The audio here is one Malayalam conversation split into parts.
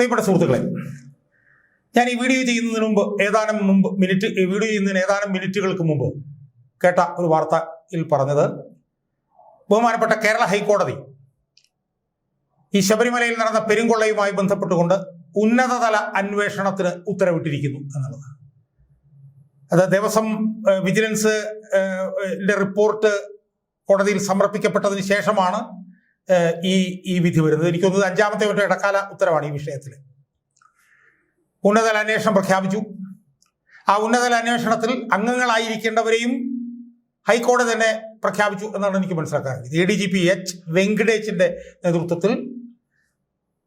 പ്രിയപ്പെട്ട സുഹൃത്തുക്കളെ ഞാൻ ഈ വീഡിയോ ചെയ്യുന്നതിന് മുമ്പ് ഏതാനും മുമ്പ് മിനിറ്റ് വീഡിയോ ചെയ്യുന്നതിന് ഏതാനും മിനിറ്റുകൾക്ക് മുമ്പ് കേട്ട ഒരു വാർത്തയിൽ പറഞ്ഞത് ബഹുമാനപ്പെട്ട കേരള ഹൈക്കോടതി ഈ ശബരിമലയിൽ നടന്ന പെരുങ്കൊള്ളയുമായി ബന്ധപ്പെട്ടുകൊണ്ട് ഉന്നതതല അന്വേഷണത്തിന് ഉത്തരവിട്ടിരിക്കുന്നു എന്നുള്ളത്. അത് ദേവസ്വം വിജിലൻസ് റിപ്പോർട്ട് കോടതിയിൽ സമർപ്പിക്കപ്പെട്ടതിന് ശേഷമാണ് ഈ ഈ വിധി വരുന്നത്. എനിക്ക് തോന്നുന്നത് അഞ്ചാമത്തെ ഒരു ഇടക്കാല ഉത്തരവാണ് ഈ വിഷയത്തിൽ ഉന്നതതല അന്വേഷണം പ്രഖ്യാപിച്ചു. ആ ഉന്നതതല അന്വേഷണത്തിൽ അംഗങ്ങളായിരിക്കേണ്ടവരെയും ഹൈക്കോടതി തന്നെ പ്രഖ്യാപിച്ചു എന്നാണ് എനിക്ക് മനസ്സിലാക്കാറുള്ളത് A D G P H വെങ്കടേഷിന്റെ നേതൃത്വത്തിൽ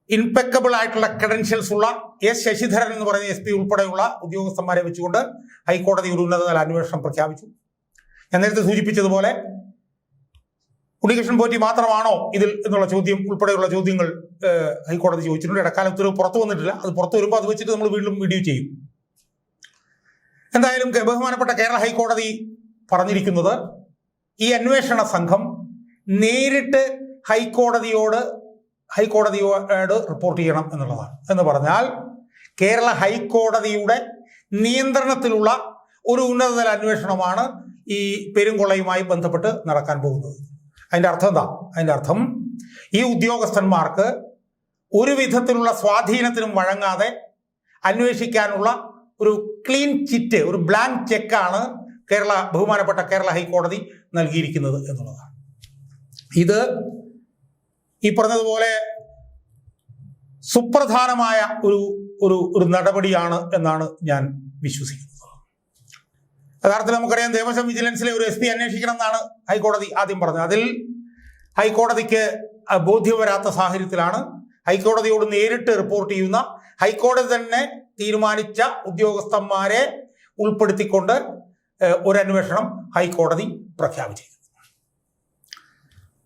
ഇൻപെക്കബിൾ ആയിട്ടുള്ള ക്രെഡൻഷ്യൽസ് ഉള്ള എസ് ശശിധരൻ എന്ന് പറയുന്ന എസ് പി ഉൾപ്പെടെയുള്ള ഉദ്യോഗസ്ഥന്മാരെ വെച്ചുകൊണ്ട് ഹൈക്കോടതി ഒരു ഉന്നതതല അന്വേഷണം പ്രഖ്യാപിച്ചു. ഞാൻ നേരത്തെ സൂചിപ്പിച്ചതുപോലെ ഉണ്ണികൃഷ്ണൻ പോറ്റി മാത്രമാണോ ഇതിൽ എന്നുള്ള ചോദ്യം ഉൾപ്പെടെയുള്ള ചോദ്യങ്ങൾ ഹൈക്കോടതി ചോദിച്ചിട്ടുണ്ട്. ഇടക്കാലം ഉത്തരവ് പുറത്തു വന്നിട്ടില്ല. അത് പുറത്തു വരുമ്പോൾ അത് വെച്ചിട്ട് നമ്മൾ വീണ്ടും വീഡിയോ ചെയ്യും. എന്തായാലും ബഹുമാനപ്പെട്ട കേരള ഹൈക്കോടതി പറഞ്ഞിരിക്കുന്നത് ഈ അന്വേഷണ സംഘം നേരിട്ട് ഹൈക്കോടതിയോട് ഹൈക്കോടതിയോട് റിപ്പോർട്ട് ചെയ്യണം എന്നുള്ളതാണ്. എന്ന് പറഞ്ഞാൽ കേരള ഹൈക്കോടതിയുടെ നിയന്ത്രണത്തിലുള്ള ഒരു ഉന്നതതല അന്വേഷണമാണ് ഈ പെരുങ്കൊള്ളയുമായി ബന്ധപ്പെട്ട് നടക്കാൻ പോകുന്നത്. അതിന്റെ അർത്ഥം എന്താ? അതിന്റെ അർത്ഥം ഈ ഉദ്യോഗസ്ഥന്മാർക്ക് ഒരു വിധത്തിലുള്ള സ്വാധീനത്തിനും വഴങ്ങാതെ അന്വേഷിക്കാനുള്ള ഒരു ക്ലീൻ ചിറ്റ് ഒരു ബ്ലാങ്ക് ചെക്കാണ് കേരള ബഹുമാനപ്പെട്ട കേരള ഹൈക്കോടതി നൽകിയിരിക്കുന്നത് എന്നുള്ളതാണ്. ഇത് ഈ പറഞ്ഞതുപോലെ സുപ്രധാനമായ ഒരു ഒരു ഒരു നടപടിയാണ് എന്നാണ് ഞാൻ വിശ്വസിക്കുന്നത്. യഥാർത്ഥത്തിൽ നമുക്കറിയാം ദേവസ്വം വിജിലൻസിലെ ഒരു എസ് പി അന്വേഷിക്കണം എന്നാണ് ഹൈക്കോടതി ആദ്യം പറഞ്ഞത്. അതിൽ ഹൈക്കോടതിക്ക് ബോധ്യം വരാത്ത സാഹചര്യത്തിലാണ് ഹൈക്കോടതിയോട് നേരിട്ട് റിപ്പോർട്ട് ചെയ്യുന്ന ഹൈക്കോടതി തന്നെ തീരുമാനിച്ച ഉദ്യോഗസ്ഥന്മാരെ ഉൾപ്പെടുത്തിക്കൊണ്ട് ഒരു അന്വേഷണം ഹൈക്കോടതി പ്രഖ്യാപിച്ചു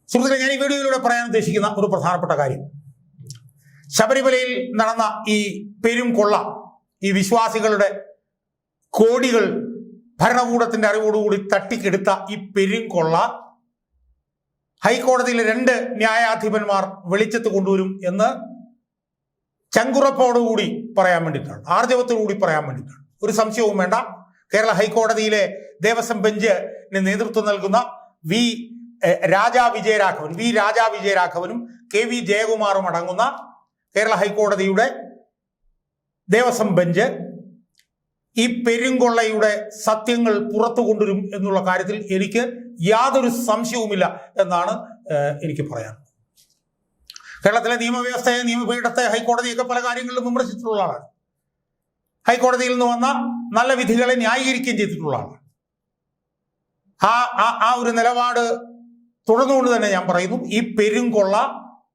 സുഹൃത്തുക്കളെ ഞാൻ ഈ വീഡിയോയിലൂടെ പറയാൻ ഉദ്ദേശിക്കുന്ന ഒരു പ്രധാനപ്പെട്ട കാര്യം. ശബരിമലയിൽ നടന്ന ഈ പെരും കൊള്ള ഈ വിശ്വാസികളുടെ കോടികൾ ഭരണകൂടത്തിന്റെ അറിവോടുകൂടി തട്ടിക്കെടുത്ത ഈ പെരുംകൊള്ള ഹൈക്കോടതിയിലെ രണ്ട് ന്യായാധിപന്മാർ വെളിച്ചത്ത് കൊണ്ടുവരും എന്ന് ചങ്കുറപ്പോടുകൂടി പറയാൻ വേണ്ടിയിട്ടാണ്. ആർജവത്തോടുകൂടി പറയാൻ വേണ്ടിയിട്ടാണ്. ഒരു സംശയവും വേണ്ട. കേരള ഹൈക്കോടതിയിലെ ദേവസ്വം ബെഞ്ചിന് നേതൃത്വം നൽകുന്ന വി രാജാ വിജയരാഘവൻ വി രാജാ വിജയരാഘവനും കെ വി ജയകുമാറും അടങ്ങുന്ന കേരള ഹൈക്കോടതിയുടെ ദേവസ്വം ബെഞ്ച് ഈ പെരുങ്കൊള്ളയുടെ സത്യങ്ങൾ പുറത്തു കൊണ്ടുവരും എന്നുള്ള കാര്യത്തിൽ എനിക്ക് യാതൊരു സംശയവുമില്ല എന്നാണ് എനിക്ക് പറയാൻ. കേരളത്തിലെ നിയമവ്യവസ്ഥയെ നിയമപീഠത്തെ ഹൈക്കോടതിയൊക്കെ പല കാര്യങ്ങളിലും വിമർശിച്ചിട്ടുള്ള ആളാണ്. ഹൈക്കോടതിയിൽ നിന്ന് വന്ന നല്ല വിധികളെ ന്യായീകരിക്കുകയും ചെയ്തിട്ടുള്ള ആളാണ്. ആ ആ ഒരു നിലപാട് തുടർന്നുകൊണ്ട് തന്നെ ഞാൻ പറയുന്നു ഈ പെരുങ്കൊള്ള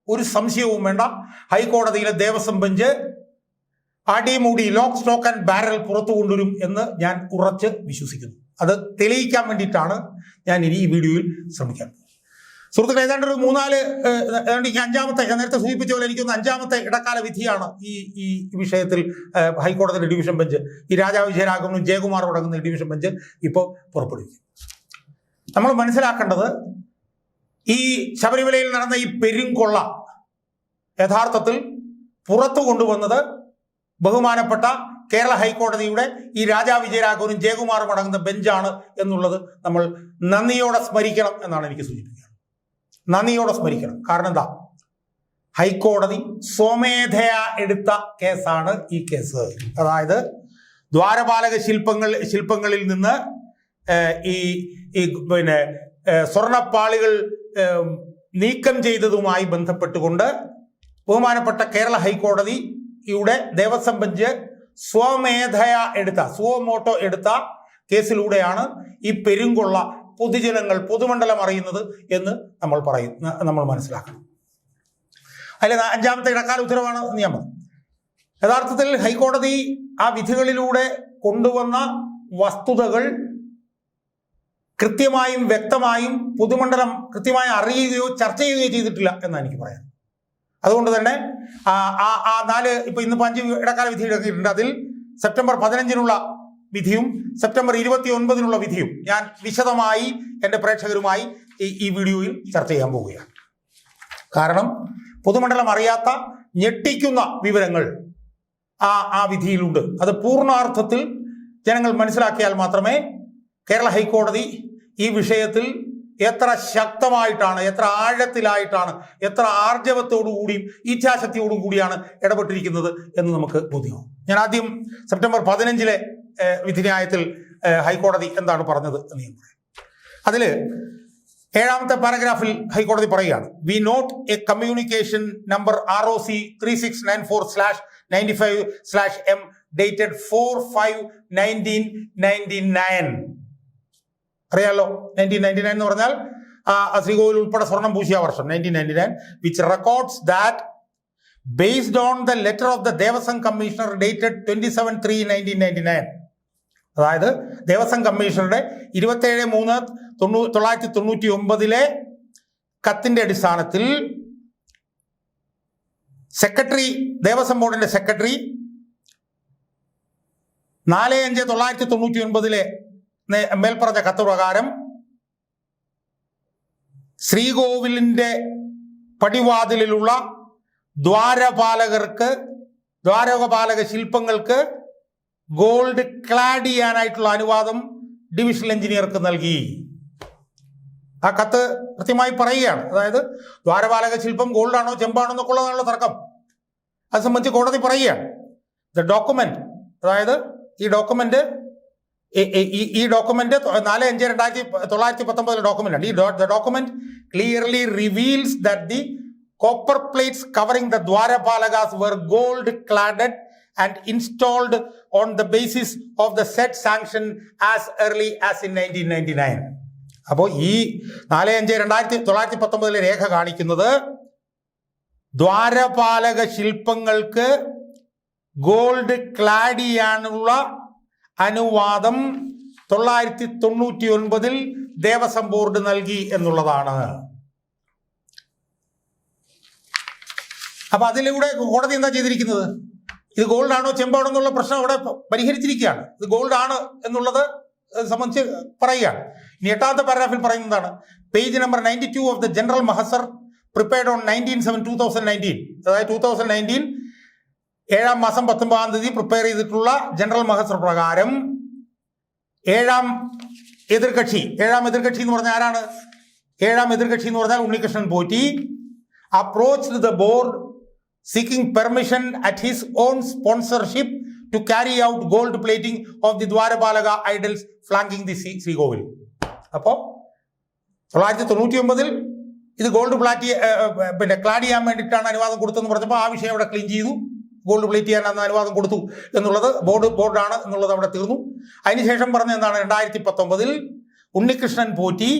ഒരു സംശയവും വേണ്ട. ഹൈക്കോടതിയിലെ ദേവസ്വം ബെഞ്ച് അടിമുടി ലോക്ക് സ്റ്റോക്ക് ആൻഡ് ബാരൽ പുറത്തു കൊണ്ടുവരും എന്ന് ഞാൻ ഉറച്ച് വിശ്വസിക്കുന്നു. അത് തെളിയിക്കാൻ വേണ്ടിയിട്ടാണ് ഞാൻ ഇനി ഈ വീഡിയോയിൽ ശ്രമിക്കാൻ സുഹൃത്തുക്കളെ ഏതാണ്ട് ഒരു മൂന്നാൽ ഏതാണ്ട് ഈ അഞ്ചാമത്തെ നേരത്തെ സൂചിപ്പിച്ച പോലെ എനിക്കൊന്ന് അഞ്ചാമത്തെ ഇടക്കാല വിധിയാണ് ഈ ഈ വിഷയത്തിൽ ഹൈക്കോടതിയുടെ ഡിവിഷൻ ബെഞ്ച് ഈ രാജാ വിജയരാഘവനും ജയകുമാറും അടങ്ങുന്ന ഡിവിഷൻ ബെഞ്ച് ഇപ്പോൾ പുറപ്പെടുവിക്കും. നമ്മൾ മനസ്സിലാക്കേണ്ടത് ഈ ശബരിമലയിൽ നടന്ന ഈ പെരുങ്കൊള്ള യഥാർത്ഥത്തിൽ പുറത്തു കൊണ്ടുവന്നത് ബഹുമാനപ്പെട്ട കേരള ഹൈക്കോടതിയുടെ ഈ രാജാ വിജയരാഘവനും ജയകുമാറും അടങ്ങുന്ന ബെഞ്ചാണ് എന്നുള്ളത് നമ്മൾ നന്ദിയോടെ സ്മരിക്കണം എന്നാണ് എനിക്ക് സൂചിപ്പിക്കുന്നത് നന്ദിയോടെ സ്മരിക്കണം. കാരണം എന്താ? ഹൈക്കോടതി സ്വമേധയാ എടുത്ത കേസാണ് ഈ കേസ്. അതായത് ദ്വാരപാലക ശില്പങ്ങൾ ശില്പങ്ങളിൽ നിന്ന് ഈ ഈ പിന്നെ സ്വർണപ്പാളികൾ നീക്കം ചെയ്തതുമായി ബന്ധപ്പെട്ടുകൊണ്ട് ബഹുമാനപ്പെട്ട കേരള ഹൈക്കോടതിയുടെ ദേവസ്വം ബെഞ്ച് സ്വമേധയ എടുത്ത സ്വമോട്ടോ എടുത്ത കേസിലൂടെയാണ് ഈ പെരുങ്കൊള്ള പൊതുജനങ്ങൾ പൊതുമണ്ഡലം അറിയുന്നത് എന്ന് നമ്മൾ പറയും നമ്മൾ മനസ്സിലാക്കണം. അല്ലെ അഞ്ചാമത്തെ ഇടക്കാല ഉത്തരവാണ് നിയമം. യഥാർത്ഥത്തിൽ ഹൈക്കോടതി ആ വിധികളിലൂടെ കൊണ്ടുവന്ന വസ്തുതകൾ കൃത്യമായും വ്യക്തമായും പൊതുമണ്ഡലം കൃത്യമായി അറിയുകയോ ചർച്ച ചെയ്യുകയോ ചെയ്തിട്ടില്ല എന്നാണ് എനിക്ക് പറയാൻ അതുകൊണ്ട് തന്നെ ആ നാല് ഇപ്പൊ ഇന്നിപ്പോൾ അഞ്ച് ഇടക്കാല വിധി ഇറക്കിയിട്ടുണ്ട് അതിൽ സെപ്റ്റംബർ പതിനഞ്ചിനുള്ള വിധിയും സെപ്റ്റംബർ ഇരുപത്തി ഒൻപതിനുള്ള വിധിയും ഞാൻ വിശദമായി എന്റെ പ്രേക്ഷകരുമായി ഈ ഈ വീഡിയോയിൽ ചർച്ച ചെയ്യാൻ പോവുകയാണ്. കാരണം പൊതുമണ്ഡലം അറിയാത്ത ഞെട്ടിക്കുന്ന വിവരങ്ങൾ ആ ആ വിധിയിലുണ്ട്. അത് പൂർണാർത്ഥത്തിൽ ജനങ്ങൾ മനസ്സിലാക്കിയാൽ മാത്രമേ കേരള ഹൈക്കോടതി ഈ വിഷയത്തിൽ എത്ര ശക്തമായിട്ടാണ് എത്ര ആഴത്തിലായിട്ടാണ് എത്ര ആർജവത്തോടു കൂടിയും ഇച്ഛാശക്തിയോടും കൂടിയാണ് ഇടപെട്ടിരിക്കുന്നത് എന്ന് നമുക്ക് ബോധ്യമാവും. ഞാൻ ആദ്യം സെപ്റ്റംബർ പതിനഞ്ചിലെ വിധിന്യായത്തിൽ ഹൈക്കോടതി എന്താണ് പറഞ്ഞത് എന്ന് ഞാൻ പറയാം. അതിൽ ഏഴാമത്തെ പാരഗ്രാഫിൽ ഹൈക്കോടതി പറയുകയാണ് we note a communication number R O C three six nine four slash ninety five slash M dated four five nineteen ninety nine അറിയാലോ? നയന്റീൻ നയന്റി നയൻ എന്ന് പറഞ്ഞാൽ ശ്രീകോവിൽ ഉൾപ്പെടെ സ്വർണം പൂശിയ വർഷം nineteen ninety nine which records that based on the letter of the Devaswom commissioner dated twenty seven three nineteen ninety nine അതായത് ദേവസ്വം കമ്മീഷണറുടെ ഇരുപത്തേഴ് മൂന്ന് തൊണ്ണൂ തൊള്ളായിരത്തി തൊണ്ണൂറ്റി ഒമ്പതിലെ കത്തിന്റെ അടിസ്ഥാനത്തിൽ സെക്രട്ടറി ദേവസ്വം ബോർഡിന്റെ സെക്രട്ടറി നാല് അഞ്ച് തൊള്ളായിരത്തി തൊണ്ണൂറ്റി ഒൻപതിലെ മേൽപ്പറഞ്ഞ കത്ത് പ്രകാരം ശ്രീകോവിലിന്റെ പടിവാതിലിലുള്ള ദ്വാരപാലകർക്ക് ദ്വാരപാലക ശില്പങ്ങൾക്ക് ഗോൾഡ് ക്ലാഡ് ചെയ്യാനായിട്ടുള്ള അനുവാദം ഡിവിഷണൽ എഞ്ചിനീയർക്ക് നൽകി. ആ കത്ത് കൃത്യമായി പറയുകയാണ്. അതായത് ദ്വാരപാലക ശില്പം ഗോൾഡാണോ ചെമ്പാണോ എന്നൊക്കെ തർക്കം. അത് സംബന്ധിച്ച് കോടതി പറയുകയാണ്. ദ ഡോക്യുമെന്റ് അതായത് ഈ ഡോക്യുമെന്റ് ഈ ഡോക്യുമെന്റ് നാല് അഞ്ച് രണ്ടായിരത്തി തൊള്ളായിരത്തി പത്തൊമ്പതിലെ ഡോക്യുമെന്റ് ആണ് ഈ document clearly reveals that the copper plates covering the dwarapalakas were gold cladded and installed on the basis of the set sanction as early as in nineteen ninety nine അപ്പോൾ ഈ നാല് അഞ്ച് രണ്ടായിരത്തി തൊള്ളായിരത്തി പത്തൊമ്പതിലെ രേഖ കാണിക്കുന്നത് ദ്വാരപാലക ശില്പങ്ങൾക്ക് ഗോൾഡ് ക്ലാഡ് ചെയ്യാനുള്ള അനുവാദം തൊള്ളായിരത്തി തൊണ്ണൂറ്റി ഒൻപതിൽ ദേവസ്വം ബോർഡ് നൽകി എന്നുള്ളതാണ്. അപ്പൊ അതിലൂടെ കോടതി എന്താ ചെയ്തിരിക്കുന്നത്? ഇത് ഗോൾഡ് ആണോ ചെമ്പാണോ എന്നുള്ള പ്രശ്നം അവിടെ പരിഹരിച്ചിരിക്കുകയാണ്. ഇത് ഗോൾഡ് ആണ് എന്നുള്ളത് സംബന്ധിച്ച് പറയുകയാണ്. ഇനി എട്ടാമത്തെ പാരാഗ്രാഫിൽ പറയുന്നതാണ്. Page number ninety two of the general mahazar prepared on nineteen seven two thousand nineteen. അതായത് ടൂ തൗസൻഡ് നയന്റീൻ ഏഴാം മാസം പത്തൊമ്പതാം തീയതി പ്രിപ്പയർ ചെയ്തിട്ടുള്ള ജനറൽ മഹസർ പ്രകാരം ഏഴാം എതിർകക്ഷി ഏഴാം എതിർകക്ഷി എന്ന് പറഞ്ഞാൽ ആരാണ്? ഏഴാം എതിർകക്ഷി എന്ന് പറഞ്ഞാൽ Unnikrishnan Potti. Approach the board seeking permission at his own sponsorship to carry out gold plating of the dwarapalaka flanking the Sri Srigovil. അപ്പോൾ തൊള്ളായിരത്തി തൊണ്ണൂറ്റി ഒമ്പതിൽ ഇത് ഗോൾഡ് പ്ലാറ്റ് പിന്നെ ക്ലാഡ് ചെയ്യാൻ വേണ്ടിയിട്ടാണ് അനുവാദം കൊടുത്തതെന്ന് പറഞ്ഞപ്പോൾ ആ വിഷയം അവിടെ ക്ലീൻ ചെയ്തു. ഗോൾഡ് പ്ലേറ്റ് ചെയ്യാൻ അന്ന് അനുവാദം കൊടുത്തു എന്നുള്ളത് ബോർഡ് ബോർഡാണ് എന്നുള്ളത് അവിടെ തീർന്നു. അതിനുശേഷം പറഞ്ഞ എന്താണ്? രണ്ടായിരത്തി പത്തൊമ്പതിൽ ഉണ്ണികൃഷ്ണൻ പോറ്റി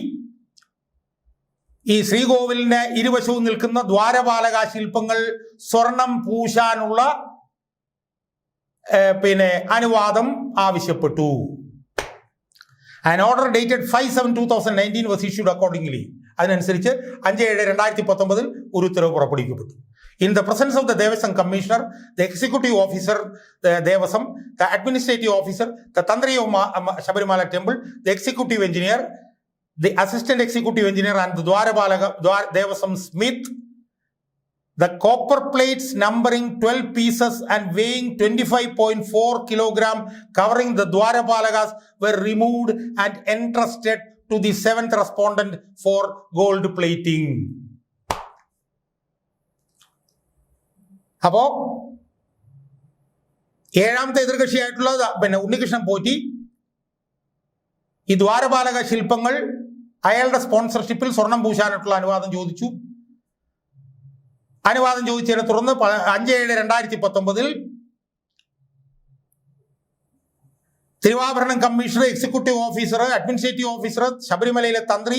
ഈ ശ്രീകോവിലിന്റെ ഇരുവശവും നിൽക്കുന്ന ദ്വാരപാലക ശില്പങ്ങൾ സ്വർണം പൂശാനുള്ള പിന്നെ അനുവാദം ആവശ്യപ്പെട്ടു. An order dated five seven two thousand nineteen was issued accordingly അതിനനുസരിച്ച് അഞ്ച് ഏഴ് രണ്ടായിരത്തി പത്തൊമ്പതിൽ ഒരു ഉത്തരവ് പുറപ്പെടുവിക്കപ്പെട്ടു. In the presence of the Devasam Commissioner, the Executive Officer, the Devasam, the Administrative Officer, the Tandri of Shabarimala Temple, the Executive Engineer, the Assistant Executive Engineer and the Dwarabalaga, Dwar- Devasam Smith, the copper plates numbering 12 pieces and weighing 25.4 kilogram covering the Dwarapalagas were removed and entrusted to the seventh respondent for gold plating. അപ്പോ ഏഴാമത്തെ എതിർകക്ഷിയായിട്ടുള്ള പിന്നെ ഉണ്ണികൃഷ്ണൻ പോറ്റി. ഈ ദ്വാരപാലക ശില്പങ്ങൾ അയാളുടെ സ്പോൺസർഷിപ്പിൽ സ്വർണം പൂശാനായിട്ടുള്ള അനുവാദം ചോദിച്ചു. അനുവാദം ചോദിച്ചതിനെ തുടർന്ന് അഞ്ച് ഏഴ് രണ്ടായിരത്തി പത്തൊമ്പതിൽ Thiruvabharanam commissioner executive officer administrative officer ശബരിമലയിലെ തന്ത്രി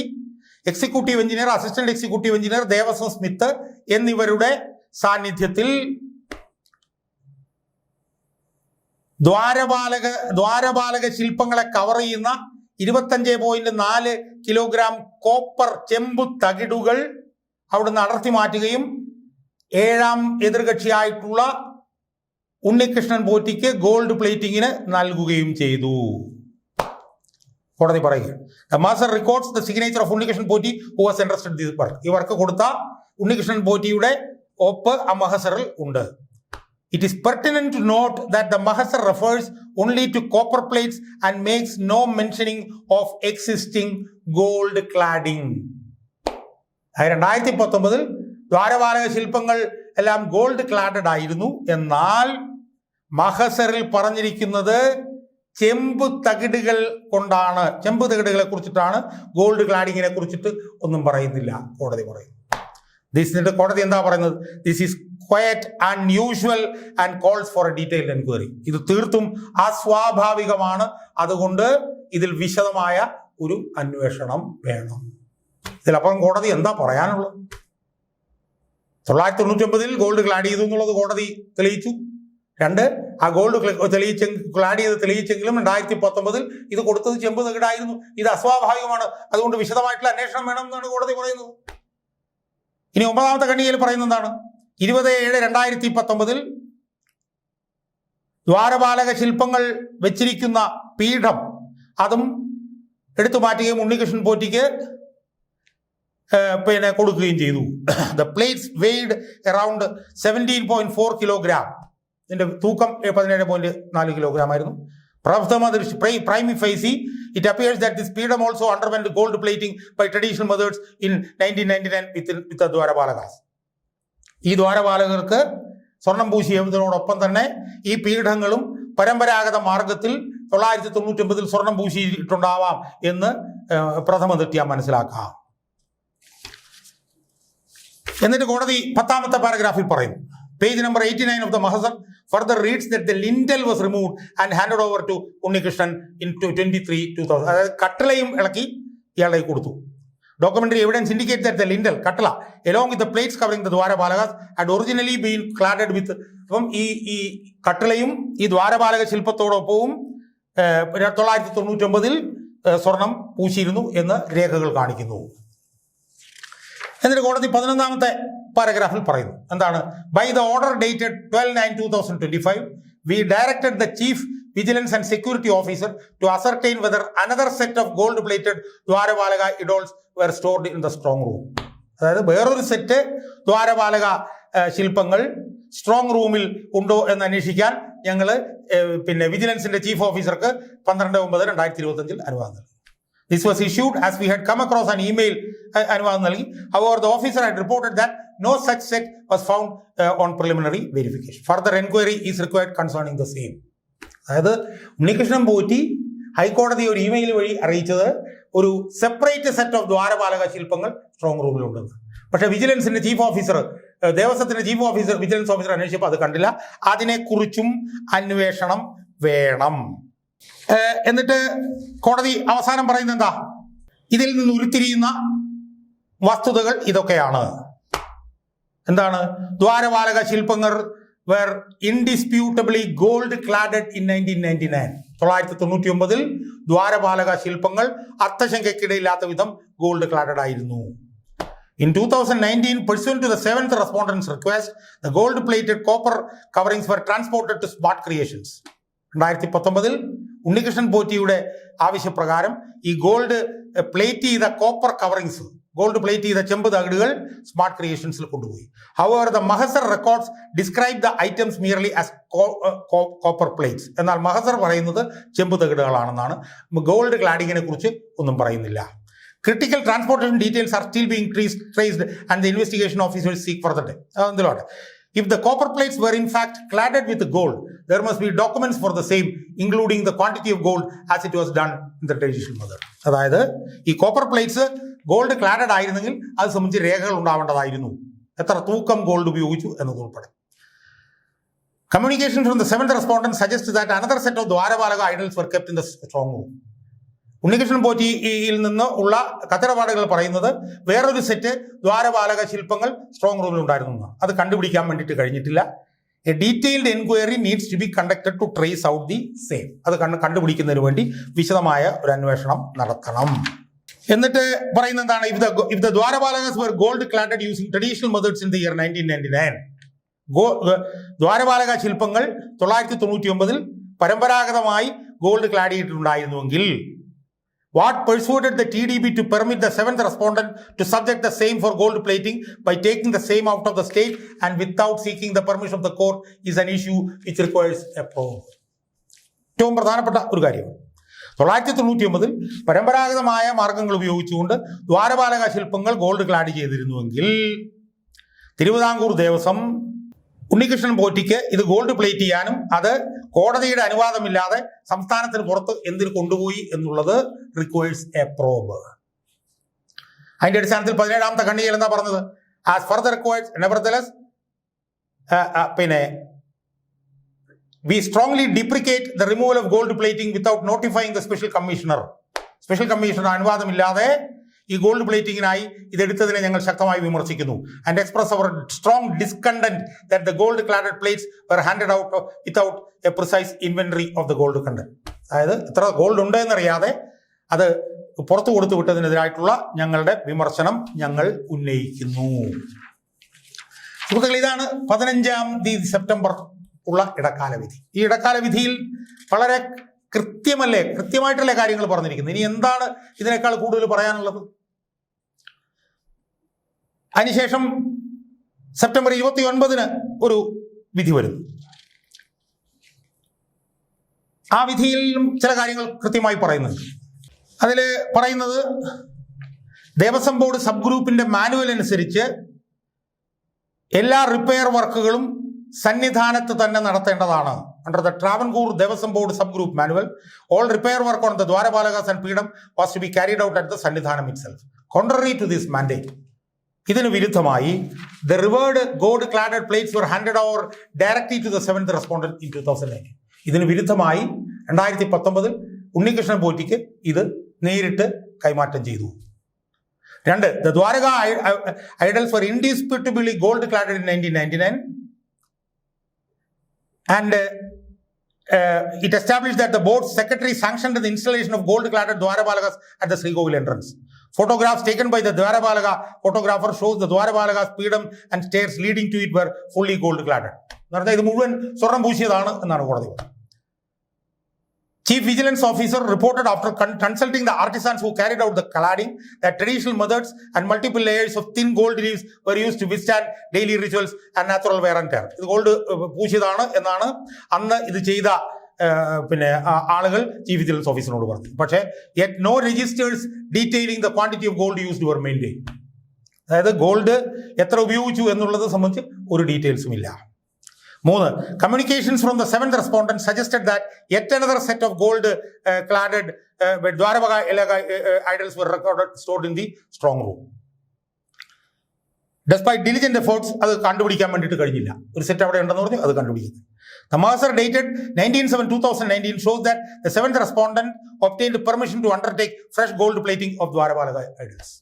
executive engineer assistant executive engineer Devaswom smith എന്നിവരുടെ സാന്നിധ്യത്തിൽ ദ്വാരപാലക ദ്വാരപാലക ശില്പങ്ങളെ കവർ ചെയ്യുന്ന ഇരുപത്തഞ്ച് പോയിന്റ് നാല് കിലോഗ്രാം കോപ്പർ ചെമ്പു തകിടുകൾ അവിടുന്ന് അടർത്തി മാറ്റുകയും ഏഴാം എതിർകക്ഷിയായിട്ടുള്ള ഉണ്ണികൃഷ്ണൻ പോറ്റിക്ക് ഗോൾഡ് പ്ലേറ്റിങ്ങിന് നൽകുകയും ചെയ്തു. കോടതി പറയുക. Master records signature of Unnikrishnan Potti who was interested this work ഈ വർക്ക് കൊടുത്ത ഉണ്ണികൃഷ്ണൻ പോറ്റിയുടെ ഒപ്പ് ആ മഹസറിൽ ഉണ്ട്. It is pertinent to note that the mahazar refers only to copper plates and makes no mentioning of existing gold അത് രണ്ടായിരത്തി പത്തൊമ്പതിൽ ദ്വാരപാലക ശില്പങ്ങൾ എല്ലാം ഗോൾഡ് ക്ലാഡഡ് ആയിരുന്നു. എന്നാൽ മഹസറിൽ പറഞ്ഞിരിക്കുന്നത് ചെമ്പ് തകിടുകൾ കൊണ്ടാണ്. ചെമ്പ് തകിടുകളെ കുറിച്ചിട്ടാണ് ഗോൾഡ് ക്ലാഡിങ്ങിനെ കുറിച്ചിട്ട് ഒന്നും പറയുന്നില്ല. കോടതി പറയുന്നു. ദിസ് കോടതി എന്താ പറയുന്നത്? This is quite unusual and calls for a detailed enquiry ഇത് തീർത്തും അസ്വാഭാവികമാണ്. അതുകൊണ്ട് ഇതിൽ വിശദമായ ഒരു അന്വേഷണം വേണം. ഇതിലപ്പുറം കോടതി എന്താ പറയാനുള്ളത്? തൊള്ളായിരത്തി തൊണ്ണൂറ്റി ഒമ്പതിൽ ഗോൾഡ് ക്ലാഡ് ചെയ്തു എന്നുള്ളത് കോടതി തെളിയിച്ചു. രണ്ട് ആ ഗോൾഡ് തെളിയിച്ച ക്ലാഡ് ചെയ്ത് തെളിയിച്ചെങ്കിലും രണ്ടായിരത്തി പത്തൊമ്പതിൽ ഇത് കൊടുത്തത് ചെമ്പ് തകിടായിരുന്നു. ഇത് അസ്വാഭാവികമാണ്. അതുകൊണ്ട് വിശദമായിട്ടുള്ള അന്വേഷണം വേണം എന്നാണ് കോടതി പറയുന്നത്. ഇനി ഒമ്പതാമത്തെ കണ്ണിയിൽ പറയുന്നത് എന്താണ്? ഇരുപത് ഏഴ് രണ്ടായിരത്തി പത്തൊമ്പതിൽ ദ്വാരപാലക ശില്പങ്ങൾ വെച്ചിരിക്കുന്ന പീഠം അതും എടുത്തു മാറ്റുകയും ഉണ്ണികൃഷ്ണൻ പോറ്റിക്ക് പിന്നെ കൊടുക്കുകയും ചെയ്തു. The plates weighed around seventeen point four kilogram ഇതിന്റെ തൂക്കം പതിനേഴ് പോയിന്റ് നാല് കിലോഗ്രാം ആയിരുന്നു. Faizy it appears that this peetham also underwent gold plating by traditional methods in nineteen ninety nine with with dwarapalakas ഈ ദ്വാരപാലകർക്ക് സ്വർണം പൂശിയതിനോടൊപ്പം തന്നെ ഈ പീഠങ്ങളും പരമ്പരാഗത മാർഗത്തിൽ തൊള്ളായിരത്തി തൊണ്ണൂറ്റി ഒമ്പതിൽ സ്വർണം പൂശിയിട്ടുണ്ടാവാം എന്ന് പ്രഥമ ദൃഷ്ട്യാ മനസ്സിലാക്കാം. എന്നിട്ട് കോടതി പത്താമത്തെ പാരഗ്രാഫിൽ പറയുന്നു. Number eighty nine of the mahazar further reads that the lintel was remove and hand over to Unnikrishnan in two twenty three two thousand അതായത് കട്ടളയും ഇളക്കി ഇയാളെ കൊടുത്തു. Documentary evidence indicate that the lintel kattala along with the plates covering the dwarapalakas and originally been cladded with അപ്പം ഈ ഈ കട്ടളയും ഈ ദ്വാരപാലക ശില്പത്തോടൊപ്പവും തൊള്ളായിരത്തി തൊണ്ണൂറ്റി ഒമ്പതിൽ സ്വർണം പൂശിയിരുന്നു എന്ന് രേഖകൾ കാണിക്കുന്നു. എന്നിട്ട് കോടതി പതിനൊന്നാമത്തെ പാരഗ്രാഫിൽ പറയുന്നു. എന്താണ്? By the order dated twelve nine two thousand twenty five we directed the chief vigilance and security officer to ascertain whether another set of gold plated dwarapalaka idols were stored in the strong room അതായത് വേറൊരു സെറ്റ് ദ്വാരപാലക ശില്പങ്ങൾ സ്ട്രോങ് റൂമിൽ ഉണ്ടോ എന്ന് അന്വേഷിക്കാൻ ഞങ്ങൾ പിന്നെ വിജിലൻസിന്റെ ചീഫ് ഓഫീസർക്ക് പന്ത്രണ്ട് ഒമ്പത് രണ്ടായിരത്തി ഇരുപത്തി അഞ്ചിൽ അനുവാദം നൽകി. This was issued as we had come across an email അനുവാദം നൽകി. അവർ the officer had reported that no such set was found on preliminary verification further enquiry is required concerning the same അതായത് ഉണ്ണികൃഷ്ണൻ പോറ്റി ഹൈക്കോടതി ഒരു ഇമെയിൽ വഴി അറിയിച്ചത് ഒരു സെപ്പറേറ്റ് സെറ്റ് ഓഫ് ദ്വാരപാലക ശില്പങ്ങൾ സ്ട്രോങ് റൂമിലുണ്ടെന്ന് പക്ഷേ വിജിലൻസിന്റെ ചീഫ് ഓഫീസർ ഏഹ്, ദേവസ്വത്തിന്റെ ചീഫ് ഓഫീസർ വിജിലൻസ് ഓഫീസർ അന്വേഷിച്ചപ്പോൾ അത് കണ്ടില്ല. അതിനെക്കുറിച്ചും അന്വേഷണം വേണം. എന്നിട്ട് കോടതി അവസാനം പറയുന്നത് എന്താ? ഇതിൽ നിന്ന് ഉരുത്തിരിയുന്ന വസ്തുതകൾ ഇതൊക്കെയാണ്. എന്താണ്? ദ്വാരപാലക ശില്പങ്ങൾ where indisputably gold cladded in nineteen ninety nine തൊള്ളായിരത്തി തൊണ്ണൂറ്റി ഒമ്പതിൽ ദ്വാരപാലക ശില്പങ്ങൾ അർത്ഥശങ്കയ്ക്കിടയില്ലാത്ത വിധം ഗോൾഡ് ക്ലാഡഡ് ആയിരുന്നു. In 2019, pursuant to the seventh respondent's request, the gold-plated copper coverings were transported to Smart Creations. രണ്ടായിരത്തി പത്തൊമ്പതിൽ ഉണ്ണികൃഷ്ണൻ പോറ്റിയുടെ ആവശ്യപ്രകാരം ഈ ഗോൾഡ് പ്ലേറ്റ് ചെയ്ത കോപ്പർ കവറിങ്സ് ഗോൾഡ് പ്ലേറ്റ് ചെയ്ത ചെമ്പ് തകിടുകൾ സ്മാർട്ട് ക്രിയേഷൻസിൽ കൊണ്ടുപോയി. However the mahazar records describe the items merely as copper plates എന്നാൽ മഹസർ പറയുന്നത് ചെമ്പ് തകിടുകളാണെന്നാണ്. ഗോൾഡ് ക്ലാഡിങ്ങിനെ കുറിച്ച് ഒന്നും പറയുന്നില്ല. Critical transportation details are still being traced and the investigation officers seek for the day എന്തിലോട്ടെ If the copper plates were in fact cladded with gold, there must be documents for the same, including the quantity of gold as it was done in the traditional method. അതായത് ഈ കോപ്പർ പ്ലേറ്റ്സ് ഗോൾഡ് ക്ലാഡഡ് ആയിരുന്നെങ്കിൽ അത് സംബന്ധിച്ച് രേഖകൾ ഉണ്ടാവേണ്ടതായിരുന്നു. എത്ര തൂക്കം ഗോൾഡ് ഉപയോഗിച്ചു എന്നത് ഉൾപ്പെടെ. Communication from the seven respondents suggest that another set of dwarapalaka idols were kept in the strong room Unnikrishnan പോറ്റിയിൽ നിന്ന് ഉള്ള കത്തിടപാടുകൾ പറയുന്നത് വേറൊരു സെറ്റ് ദ്വാരപാലക ശില്പങ്ങൾ സ്ട്രോങ് റൂമിൽ ഉണ്ടായിരുന്നു എന്ന്. അത് കണ്ടുപിടിക്കാൻ വേണ്ടിയിട്ട് കഴിഞ്ഞിട്ടില്ല. A detailed enquiry needs to be conducted to trace out the same അത് കണ്ട് കണ്ടുപിടിക്കുന്നതിന് വേണ്ടി വിശദമായ ഒരു അന്വേഷണം നടത്തണം. എന്നിട്ട് പറയുന്ന എന്താണ്? If the if the dwarapalakas were gold cladded using traditional methods in the year nineteen ninety nine go ദ്വാരപാലക ശില്പങ്ങൾ തൊള്ളായിരത്തി തൊണ്ണൂറ്റി ഒമ്പതിൽ പരമ്പരാഗതമായി ഗോൾഡ് ക്ലാഡ് ചെയ്തിട്ടുണ്ടായിരുന്നുവെങ്കിൽ What persuaded the TDB to permit the seventh respondent to subject the same for gold plating by taking the same out of the state and without seeking the permission of the court is an issue which requires a probe. ഏറ്റവും പ്രധാനപ്പെട്ട ഒരു കാര്യം തൊള്ളായിരത്തി തൊണ്ണൂറ്റി ഒമ്പതിൽ പരമ്പരാഗതമായ മാർഗങ്ങൾ ഉപയോഗിച്ചുകൊണ്ട് ദ്വാരപാലക ശില്പങ്ങൾ ഗോൾഡ് ക്ലാഡ് ചെയ്തിരുന്നുവെങ്കിൽ തിരുവിതാംകൂർ ദേവസ്വം ഉണ്ണികൃഷ്ണൻ പോറ്റിക്ക് ഇത് ഗോൾഡ് പ്ലേറ്റ് ചെയ്യാനും അത് കോടതിയുടെ അനുവാദമില്ലാതെ സംസ്ഥാനത്തിന് പുറത്ത് എന്തിന് കൊണ്ടുപോയി എന്നുള്ളത് റിക്വയർസ് എ പ്രോബ് അതിന്റെ അടിസ്ഥാനത്തിൽ പതിനേഴാമത്തെ ഖണ്ഡികയിൽ എന്താ പറഞ്ഞത്? ആസ് ഫർദർ റിക്വയർസ് നെവർദലസ് പിന്നെ we strongly deprecate the removal of gold plating without notifying the special commissioner special commissioner അനുവാദമില്ലാതെ ഈ ഗോൾഡ് പ്ലേറ്റിംഗിനായി ഇതെടുത്തതിനെ ഞങ്ങൾ ശക്തമായി വിമർശിക്കുന്നു. And express our strong discontent that the gold cladded plates were handed out without a precise inventory of the gold content അതായത് ഇത്ര ഗോൾഡ് ഉണ്ട് എന്നറിയാതെ അത് പുറത്തു കൊടുത്തു വിട്ടതിനെതിരായിട്ടുള്ള ഞങ്ങളുടെ വിമർശനം ഞങ്ങൾ ഉന്നയിക്കുന്നു. സുഹൃത്തുക്കൾ ഇതാണ് പതിനഞ്ചാം തീയതി സെപ്റ്റംബർ ഉള്ള ഇടക്കാല വിധി ഈ ഇടക്കാല വിധിയിൽ വളരെ കൃത്യമല്ലേ? കൃത്യമായിട്ടല്ലേ കാര്യങ്ങൾ പറഞ്ഞിരിക്കുന്നത് ഇനി എന്താണ് ഇതിനേക്കാൾ കൂടുതൽ പറയാനുള്ളത്? അതിനുശേഷം സെപ്റ്റംബർ ഇരുപത്തി ഒൻപതിന് ഒരു വിധി വരുന്നു. ആ വിധിയിലും ചില കാര്യങ്ങൾ കൃത്യമായി പറയുന്നുണ്ട്. അതിൽ പറയുന്നത് ദേവസ്വം ബോർഡ് സബ് ഗ്രൂപ്പിന്റെ മാനുവൽ അനുസരിച്ച് എല്ലാ റിപ്പയർ വർക്കുകളും സന്നിധാനത്ത് തന്നെ നടത്തേണ്ടതാണ്. Travancore Devaswom board sub group manual all repair work on the dwarapalakas and peetham was to be carried out at the Sannidhanam itself contrary to this mandate ഇതിന് വിരുദ്ധമായി the revered gold cladded plates were handed over directly to the seventh respondent in two thousand nineteen ഇതിന് വിരുദ്ധമായി രണ്ടായിരത്തി പത്തൊമ്പതിൽ ഉണ്ണികൃഷ്ണൻ പോറ്റിക്ക് ഇത് നേരിട്ട് കൈമാറ്റം ചെയ്തു. രണ്ട് the dwaraka idols for indisputably gold cladded in nineteen ninety nine and uh, uh, it established that the board secretary sanctioned the installation of gold cladded Dwarabalagas at the Srigovil entrance. Photographs taken by the Dwarapalaga photographer shows the Dwarabalaga pedum and stairs leading to it were fully gold cladded. എന്ന് പറഞ്ഞാൽ ഇത് മുഴുവൻ സ്വർണം പൂശിയതാണ് എന്നാണ് കോടതി Chief Vigilance Officer reported after con- consulting the artisans who carried out the cladding that traditional methods and multiple layers of thin gold leaves were used to withstand daily rituals and natural wear and tear. ഇത് ഗോൾഡ് പൂശിയതാണ് എന്നാണ് അന്ന് ഇത് ചെയ്ത പിന്നെ ആളുകൾ ചീഫ് വിജിലൻസ് ഓഫീസറിനോട് പറഞ്ഞു പക്ഷേ yet no registers detailing the quantity of gold used were maintain അതായത് ഗോൾഡ് എത്ര ഉപയോഗിച്ചു എന്നുള്ളത് സംബന്ധിച്ച് ഒരു ഡീറ്റെയിൽസും ഇല്ല മൂന്ന്. Communications from the seven respondents suggested that yet another set of gold cladded ദ്വാരപക idols stored in the strong room. Despite diligent efforts അത് കണ്ടുപിടിക്കാൻ വേണ്ടിയിട്ട് കഴിഞ്ഞില്ല. ഒരു സെറ്റ് അവിടെ ഉണ്ടെന്ന് പറഞ്ഞു അത് കണ്ടുപിടിക്കുന്നു. The Mercer dated 1907-2019 shows that the seventh respondent obtained permission to undertake fresh gold plating of dwarapalaka idols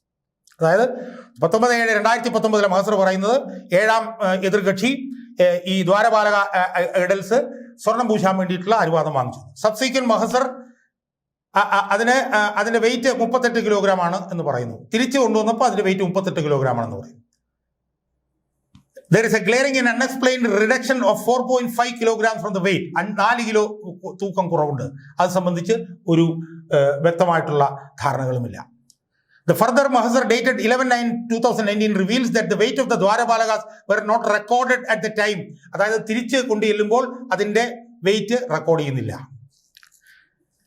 അതായത് പത്തൊമ്പത് ഏഴ് രണ്ടായിരത്തി പത്തൊമ്പതിലെ മഹസർ പറയുന്നത് ഏഴാം എതിർകക്ഷി ഈ ദ്വാരപാലക എഡൽസ് സ്വർണം പൂശാൻ വേണ്ടിയിട്ടുള്ള അനുവാദം വാങ്ങിച്ചു. സബ്സീക്വൻ മഹസർ അതിന് അതിന്റെ വെയിറ്റ് മുപ്പത്തെട്ട് കിലോഗ്രാം ആണ് എന്ന് പറയുന്നു. തിരിച്ചു കൊണ്ടുവന്നപ്പോൾ അതിന്റെ വെയിറ്റ് മുപ്പത്തെട്ട് കിലോഗ്രാം ആണെന്ന് പറയും there is a glaring in unexplained reduction of four point five kilogram from the weight നാല് കിലോ തൂക്കം കുറവുണ്ട്. അത് സംബന്ധിച്ച് ഒരു വ്യക്തമായിട്ടുള്ള ധാരണകളുമില്ല. The further Mahazar dated 11-9-2019 reveals that the weight of the Dwarapalagas were not recorded at the time. അതായത് തിരിച്ച് കൊണ്ട് ചെല്ലുമ്പോൾ അതിന്റെ വെയിറ്റ് റെക്കോർഡ് ചെയ്യുന്നില്ല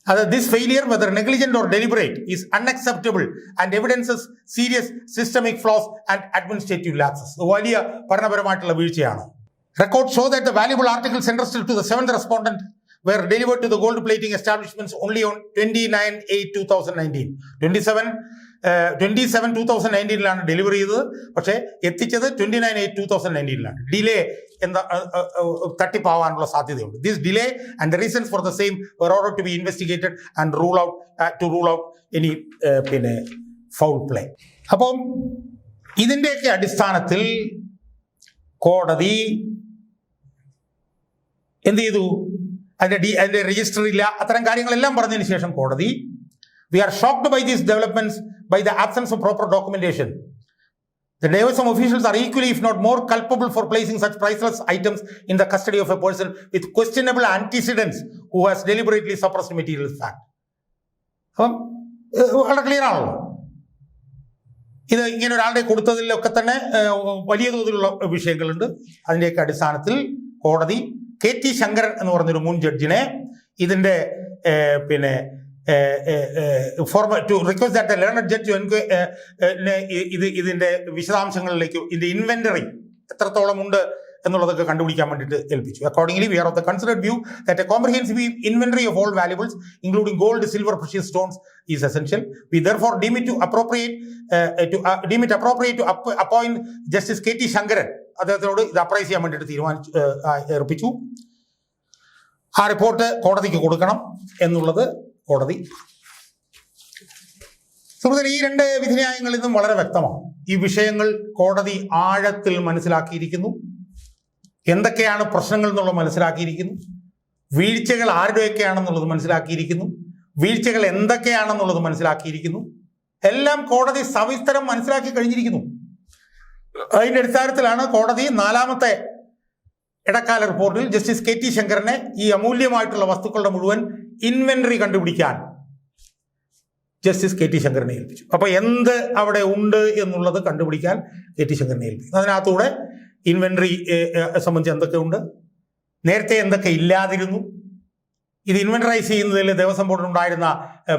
അത് this failure whether negligent or deliberate is unacceptable and evidences serious systemic flaws and administrative lapses വലിയ ഭരണപരമായിട്ടുള്ള വീഴ്ചയാണ് Records show that the valuable articles entrusted to the seventh respondent were delivered to the gold plating establishments only on 29-8-2019. 27 twenty seven two thousand നയന്റീനിലാണ് delivery ചെയ്തത്. പക്ഷേ എത്തിച്ചത് twenty nine eight two thousand നയന്റീനിലാണ് delay എന്താ തട്ടിപ്പാവാനുള്ള സാധ്യതയുണ്ട്. This delay and the reasons for the same order to be investigated and rule out to rule out any പിന്നെ ഫൗൾ പ്ലേ അപ്പം ഇതിന്റെയൊക്കെ അടിസ്ഥാനത്തിൽ കോടതി എന്ത് ചെയ്തു? അതിന്റെ ഡി അതിന്റെ രജിസ്റ്റർ ഇല്ല. അത്തരം കാര്യങ്ങളെല്ലാം പറഞ്ഞതിന് ശേഷം കോടതി we are shocked by these developments by the absence of proper documentation. The Devasim officials are equally, if not more, culpable for placing such priceless items in the custody of a person with questionable antecedents who has deliberately suppressed material fact. അപ്പം വളരെ ക്ലിയർ ആണല്ലോ ഇത് ഇങ്ങനെ ഒരാളുടെ കൊടുത്തതിലൊക്കെ തന്നെ വലിയ തോതിലുള്ള വിഷയങ്ങളുണ്ട് അതിന്റെയൊക്കെ അടിസ്ഥാനത്തിൽ കോടതി കെ ടി ശങ്കരൻ എന്ന് പറഞ്ഞൊരു മുൻ ജഡ്ജിനെ ഇതിന്റെ ഏഹ്, പിന്നെ ഫോർമ to request that learned judge ഇത് ഇതിന്റെ വിശദാംശങ്ങളിലേക്ക് ഇതിന്റെ ഇൻവെന്ററി എത്രത്തോളം ഉണ്ട് എന്നുള്ളതൊക്കെ കണ്ടുപിടിക്കാൻ വേണ്ടിയിട്ട് ഏൽപ്പിച്ചു. Accordingly we are of the considered view that a comprehensive inventory of all valuables including gold silver precious stones is essential we therefore deem it to appropriate to deem it appropriate to appoint justice K T Sankaran അദ്ദേഹത്തിനോട് ഇത് അപ്രൈസ് ചെയ്യാൻ വേണ്ടിയിട്ട് തീരുമാനിച്ചു ഏർപ്പിച്ചു. ആ റിപ്പോർട്ട് കോടതിക്ക് കൊടുക്കണം എന്നുള്ളത് കോടതി. സുഹൃത്തുക്കൾ ഈ രണ്ട് വിധിന്യായങ്ങളിൽ നിന്നും വളരെ വ്യക്തമാണ്. ഈ വിഷയങ്ങൾ കോടതി ആഴത്തിൽ മനസ്സിലാക്കിയിരിക്കുന്നു. എന്തൊക്കെയാണ് പ്രശ്നങ്ങൾ എന്നുള്ളത് മനസ്സിലാക്കിയിരിക്കുന്നു. വീഴ്ചകൾ ആരുടെയൊക്കെയാണെന്നുള്ളത് മനസ്സിലാക്കിയിരിക്കുന്നു. വീഴ്ചകൾ എന്തൊക്കെയാണെന്നുള്ളത് മനസ്സിലാക്കിയിരിക്കുന്നു. എല്ലാം കോടതി സവിസ്തരം മനസ്സിലാക്കി കഴിഞ്ഞിരിക്കുന്നു. അതിന്റെ അടിസ്ഥാനത്തിലാണ് കോടതി നാലാമത്തെ ഇടക്കാല റിപ്പോർട്ടിൽ ജസ്റ്റിസ് കെ ടി ശങ്കരനെ ഈ അമൂല്യമായിട്ടുള്ള വസ്തുക്കളുടെ മുഴുവൻ ഇൻവെന്ററി കണ്ടുപിടിക്കാൻ ജസ്റ്റിസ് കെ ടി ശങ്കരനെ ഏൽപ്പിച്ചു. അപ്പോൾ എന്ത് അവിടെ ഉണ്ട് എന്നുള്ളത് കണ്ടുപിടിക്കാൻ കെ ടി ശങ്കരനെ ഏൽപ്പിച്ചു. അതിനകത്തൂടെ ഇൻവെന്ററി സംബന്ധിച്ച് എന്തൊക്കെ ഉണ്ട്? നേരത്തെ എന്തൊക്കെ ഇല്ലാതിരുന്നു? ഇത് ഇൻവെന്ററൈസ് ചെയ്യുന്നതിൽ ദേവസ്വം ബോർഡിന് ഉണ്ടായിരുന്ന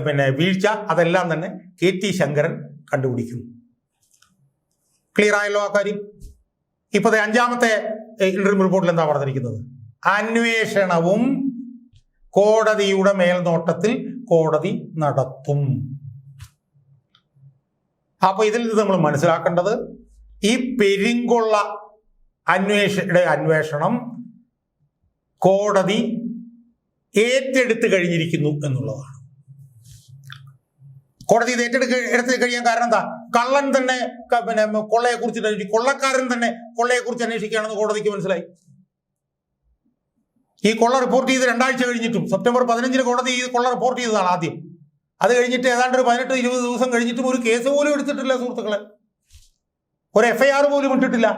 പിന്നെ വീഴ്ച അതെല്ലാം തന്നെ കെ ടി ശങ്കരൻ കണ്ടുപിടിക്കുന്നു. ക്ലിയർ ആയല്ലോ ആ കാര്യം? ഇപ്പോഴത്തെ അഞ്ചാമത്തെ ഇന്റർവ്യൂ റിപ്പോർട്ടിൽ എന്താ പറഞ്ഞിരിക്കുന്നത്? അന്വേഷണവും കോടതിയുടെ മേൽനോട്ടത്തിൽ കോടതി നടത്തും. അപ്പൊ ഇതിൽ നിന്ന് നമ്മൾ മനസ്സിലാക്കേണ്ടത് ഈ പെരിങ്കൊള്ള അന്വേഷയുടെ അന്വേഷണം കോടതി ഏറ്റെടുത്ത് കഴിഞ്ഞിരിക്കുന്നു എന്നുള്ളതാണ്. കോടതി ഇത് ഏറ്റെടുക്ക കഴിയാൻ കാരണം എന്താ? കള്ളൻ തന്നെ പിന്നെ കൊള്ളയെ കുറിച്ച് കൊള്ളക്കാരൻ തന്നെ കൊള്ളയെ കുറിച്ച് അന്വേഷിക്കുകയാണെന്ന് കോടതിക്ക് മനസ്സിലായി. ഈ കൊള്ള റിപ്പോർട്ട് ചെയ്ത് രണ്ടാഴ്ച കഴിഞ്ഞിട്ടും. സെപ്റ്റംബർ പതിനഞ്ചിന് കോടതി ഈ കൊള്ള റിപ്പോർട്ട് ചെയ്തതാണ് ആദ്യം. അത് കഴിഞ്ഞിട്ട് ഏതാണ്ട് ഒരു പതിനെട്ട് ഇരുപത് ദിവസം കഴിഞ്ഞിട്ടും ഒരു കേസ് പോലും എടുത്തിട്ടില്ല സുഹൃത്തുക്കളെ. ഒരു എഫ്ഐആർ പോലും ഇട്ടിട്ടില്ല.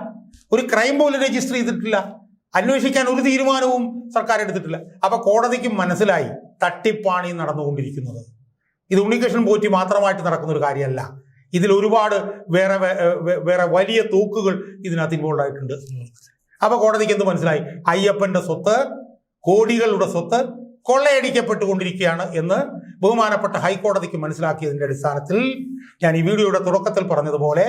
ഒരു ക്രൈം പോലും രജിസ്റ്റർ ചെയ്തിട്ടില്ല. അന്വേഷിക്കാൻ ഒരു തീരുമാനവും സർക്കാർ എടുത്തിട്ടില്ല. അപ്പൊ കോടതിക്കും മനസ്സിലായി തട്ടിപ്പാണി നടന്നുകൊണ്ടിരിക്കുന്നത്. ഇത് ഉണ്ണികൃഷ്ണൻ പോറ്റി മാത്രമായിട്ട് നടക്കുന്ന ഒരു കാര്യമല്ല. ഇതിൽ ഒരുപാട് വേറെ വേറെ വലിയ തൂക്കുകൾ ഇതിനകത്ത് ഇൻവോൾവ് ആയിട്ടുണ്ട്. അപ്പൊ കോടതിക്ക് എന്ത് മനസ്സിലായി? അയ്യപ്പന്റെ സ്വത്ത് കോടികളുടെ സ്വത്ത് കൊള്ളയടിക്കപ്പെട്ടുകൊണ്ടിരിക്കുകയാണ് എന്ന് ബഹുമാനപ്പെട്ട ഹൈക്കോടതിക്ക് മനസ്സിലാക്കിയതിന്റെ അടിസ്ഥാനത്തിൽ ഞാൻ ഈ വീഡിയോയുടെ തുടക്കത്തിൽ പറഞ്ഞതുപോലെ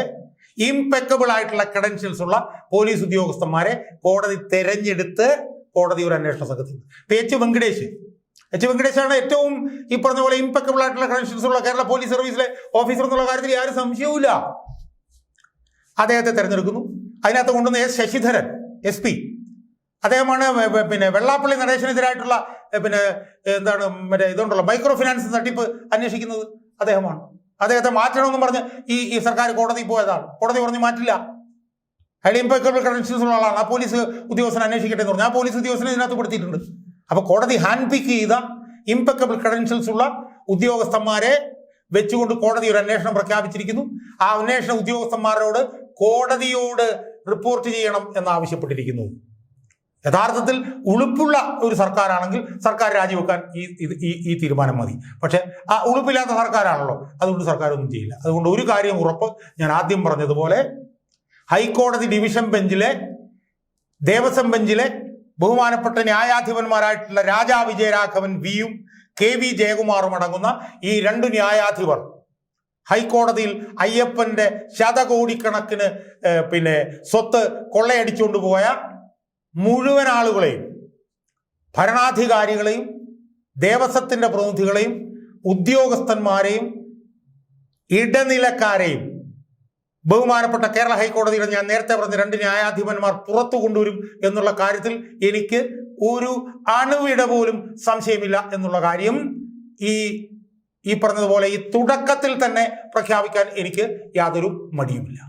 ഇംപെക്കബിൾ ആയിട്ടുള്ള ക്രെഡൻഷ്യൽസ് ഉള്ള പോലീസ് ഉദ്യോഗസ്ഥന്മാരെ കോടതി തെരഞ്ഞെടുത്ത് കോടതി ഒരു അന്വേഷണ സംഘത്തിൽ. ഇപ്പൊ എച്ച് വെങ്കടേഷ്. എച്ച് വെങ്കടേഷാണ് ഏറ്റവും ഈ പറഞ്ഞ പോലെ ഇംപെക്കബിൾ ആയിട്ടുള്ള ക്രെഡൻഷ്യൽസ് ഉള്ള കേരള പോലീസ് സർവീസിലെ ഓഫീസർ എന്നുള്ള കാര്യത്തിൽ യാതൊരു സംശയവുമില്ല. അദ്ദേഹത്തെ തെരഞ്ഞെടുക്കുന്നു. അതിനകത്ത് കൊണ്ടുവന്ന എസ് ശശിധരൻ എസ് പി. അദ്ദേഹമാണ് പിന്നെ വെള്ളാപ്പള്ളി നടേശനെതിരായിട്ടുള്ള പിന്നെ എന്താണ് മറ്റേ ഇതുണ്ടല്ലോ മൈക്രോ ഫിനാൻസ് തട്ടിപ്പ് അന്വേഷിക്കുന്നത് അദ്ദേഹമാണ്. അദ്ദേഹത്തെ മാറ്റണമെന്നും പറഞ്ഞ് ഈ ഈ സർക്കാർ കോടതി പോയതാണ്. കോടതി പറഞ്ഞ് മാറ്റില്ല. ഹൈഡി ഇമ്പക്കബിൾ ക്രെഡൻഷ്യൽസ് ഉള്ള ആളാണ്. ആ പോലീസ് ഉദ്യോഗസ്ഥനെ അന്വേഷിക്കട്ടെ എന്ന് പറഞ്ഞു. ആ പോലീസ് ഉദ്യോഗസ്ഥനെ ഇതിനകത്ത് പെടുത്തിയിട്ടുണ്ട്. അപ്പോൾ കോടതി ഹാൻഡ് പിക്ക് ചെയ്ത ഇമ്പക്കബിൾ ക്രെഡൻഷ്യൽസ് ഉള്ള ഉദ്യോഗസ്ഥന്മാരെ വെച്ചുകൊണ്ട് കോടതി ഒരു അന്വേഷണം പ്രഖ്യാപിച്ചിരിക്കുന്നു. ആ അന്വേഷണ ഉദ്യോഗസ്ഥന്മാരോട് കോടതിയോട് റിപ്പോർട്ട് ചെയ്യണം എന്ന് ആവശ്യപ്പെട്ടിരിക്കുന്നു യഥാർത്ഥത്തിൽ ഉളുപ്പുള്ള ഒരു സർക്കാരാണെങ്കിൽ സർക്കാർ രാജിവെക്കാൻ ഈ ഈ തീരുമാനം മതി. പക്ഷെ ആ ഉളുപ്പില്ലാത്ത സർക്കാരാണല്ലോ. അതുകൊണ്ട് സർക്കാർ ഒന്നും ചെയ്യില്ല. അതുകൊണ്ട് ഒരു കാര്യം ഉറപ്പ് ഞാൻ ആദ്യം പറഞ്ഞതുപോലെ ഹൈക്കോടതി ഡിവിഷൻ ബെഞ്ചിലെ ദേവസ്വം ബെഞ്ചിലെ ബഹുമാനപ്പെട്ട ന്യായാധിപന്മാരായിട്ടുള്ള രാജാ വിജയരാഘവൻ വിയും കെ വി ജയകുമാറും അടങ്ങുന്ന ഈ രണ്ട് ന്യായാധിപർ ഹൈക്കോടതിയിൽ അയ്യപ്പന്റെ ശതകോടിക്കണക്കിന് പിന്നെ സ്വത്ത് കൊള്ളയടിച്ചുകൊണ്ട് പോയ മുഴുവൻ ആളുകളെയും ഭരണാധികാരികളെയും ദേവസ്വത്തിന്റെ പ്രതിനിധികളെയും ഉദ്യോഗസ്ഥന്മാരെയും ഇടനിലക്കാരെയും ബഹുമാനപ്പെട്ട കേരള ഹൈക്കോടതിയുടെ ഞാൻ നേരത്തെ പറഞ്ഞ രണ്ട് ന്യായാധിപന്മാർ പുറത്തു കൊണ്ടുവരും എന്നുള്ള കാര്യത്തിൽ എനിക്ക് ഒരു അണുവിട പോലും സംശയമില്ല എന്നുള്ള കാര്യം ഈ ഈ പറഞ്ഞതുപോലെ ഈ തുടക്കത്തിൽ തന്നെ പ്രഖ്യാപിക്കാൻ എനിക്ക് യാതൊരു മടിയുമില്ല.